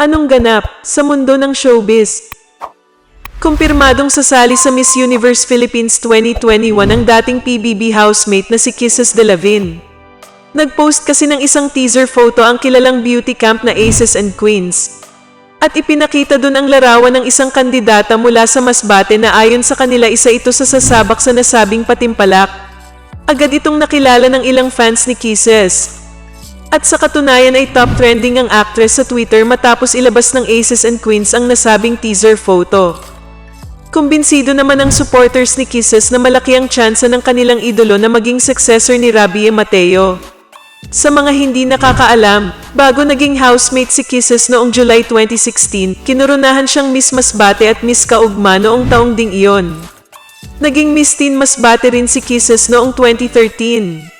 Anong ganap sa mundo ng showbiz? Kumpirmadong sasali sa Miss Universe Philippines 2021 ang dating PBB housemate na si Kisses de Lavin. Nag-post kasi ng isang teaser photo ang kilalang beauty camp na Aces and Queens. At ipinakita dun ang larawan ng isang kandidata mula sa Masbate na ayon sa kanila isa ito sa sasabak sa nasabing patimpalak. Agad itong nakilala ng ilang fans ni Kisses. At sa katunayan ay top trending ang actress sa Twitter matapos ilabas ng Aces and Queens ang nasabing teaser photo. Kumbinsido naman ang supporters ni Kisses na malaki ang tsansa ng kanilang idolo na maging successor ni Rabie Mateo. Sa mga hindi nakakaalam, bago naging housemate si Kisses noong July 2016, kinurunahan siyang Miss Masbate at Miss Kaugma noong taong ding iyon. Naging Miss Teen Masbate rin si Kisses noong 2013.